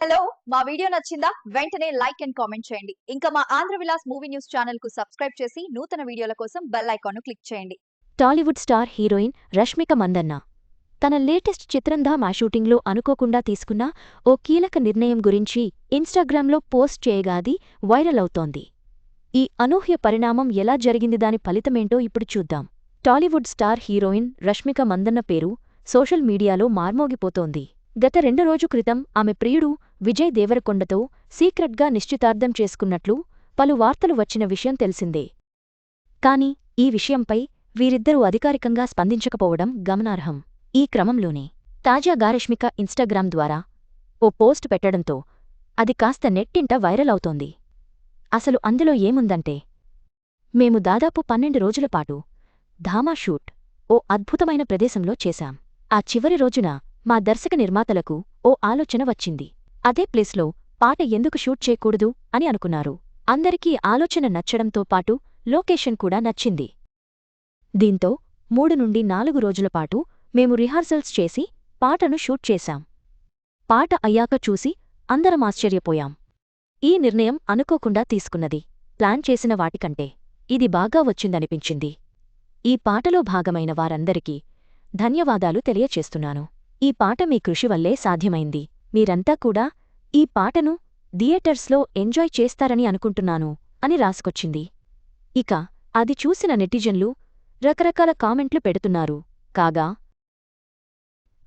Hello మా video నచ్చిందా? వెంటనే లైక్ అండ్ కామెంట్ చేయండి. ఇంకా మా ఆంధ్ర విలాస్ మూవీ న్యూస్ ఛానల్కు సబ్స్క్రైబ్ చేసి నూతన వీడియోల కోసం బెల్ ఐకాన్ క్లిక్ చేయండి. Tollywood star heroine Rashmika Mandanna తన లేటెస్ట్ చిత్రం ధామా షూటింగ్లో అనుకోకుండా తీసుకున్న ఓ కీలక నిర్ణయం గురించి ఇన్స్టాగ్రామ్లో పోస్ట్ చేయగాది వైరల్ అవుతోంది. ఈ అనూహ్య పరిణామం ఎలా జరిగింది దాని ఫలితమేంటో ఇప్పుడు చూద్దాం. Tollywood star heroine Rashmika Mandanna పేరు సోషల్ మీడియాలో మార్మోగిపోతోంది. గత రెండు రోజు క్రితం ఆమె ప్రియుడు విజయ్ దేవరకొండతో సీక్రెట్గా నిశ్చితార్థం చేసుకున్నట్లు పలు వార్తలు వచ్చిన విషయం తెలిసిందే. కాని ఈ విషయంపై వీరిద్దరూ అధికారికంగా స్పందించకపోవడం గమనార్హం. ఈ క్రమంలోనే తాజా గారష్మిక ఇన్స్టాగ్రామ్ ద్వారా ఓ పోస్ట్ పెట్టడంతో అది కాస్త నెట్టింట వైరల్ అవుతోంది. అసలు అందులో ఏముందంటే మేము దాదాపు పన్నెండు రోజులపాటు ధామా షూట్ ఓ అద్భుతమైన ప్రదేశంలో చేశాం. ఆ చివరి రోజున మా దర్శక నిర్మాతలకు ఓ ఆలోచన వచ్చింది. అదే ప్లేస్లో పాట ఎందుకు షూట్ చేయకూడదు అని అనుకున్నారు. అందరికీ ఆలోచన నచ్చడంతో పాటు లొకేషన్ కూడా నచ్చింది. దీంతో మూడు నుండి నాలుగు రోజుల పాటు మేము రిహార్సల్స్ చేసి పాటను షూట్ చేశాం. పాట అయ్యాక చూసి అందరం ఆశ్చర్యపోయాం. ఈ నిర్ణయం అనుకోకుండా తీసుకున్నది. ప్లాన్ చేసిన వాటికంటే ఇది బాగా వచ్చిందనిపించింది. ఈ పాటలో భాగమైన వారందరికీ ధన్యవాదాలు తెలియచేస్తున్నాను. ఈ పాట మీ కృషి వల్లే సాధ్యమైంది. మీరంతా కూడా ఈ పాటను థియేటర్స్లో ఎంజాయ్ చేస్తారని అనుకుంటున్నాను అని రాసుకొచ్చింది. ఇక అది చూసిన నెటిజన్లు రకరకాల కామెంట్లు పెడుతున్నారు. కాగా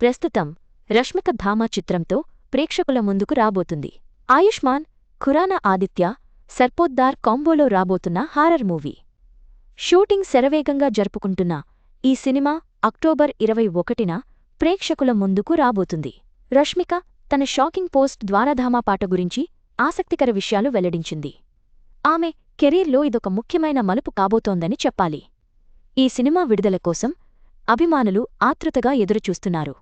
ప్రస్తుతం రష్మిక ధామా చిత్రంతో ప్రేక్షకుల ముందుకు రాబోతుంది. ఆయుష్మాన్ ఖురానా ఆదిత్య సర్పోద్దార్ కాంబోలో రాబోతున్న హారర్ మూవీ. షూటింగ్ శరవేగంగా జరుపుకుంటున్న ఈ సినిమా అక్టోబర్ ఇరవై ఒకటిన ప్రేక్షకుల ముందుకు రాబోతుంది. రష్మిక తన షాకింగ్ పోస్ట్ ద్వారాధామా పాట గురించి ఆసక్తికర విషయాలు వెల్లడించింది. ఆమె కెరీర్లో ఇదొక ముఖ్యమైన మలుపు కాబోతోందని చెప్పాలి. ఈ సినిమా విడుదల కోసం అభిమానులు ఆతృతగా ఎదురుచూస్తున్నారు.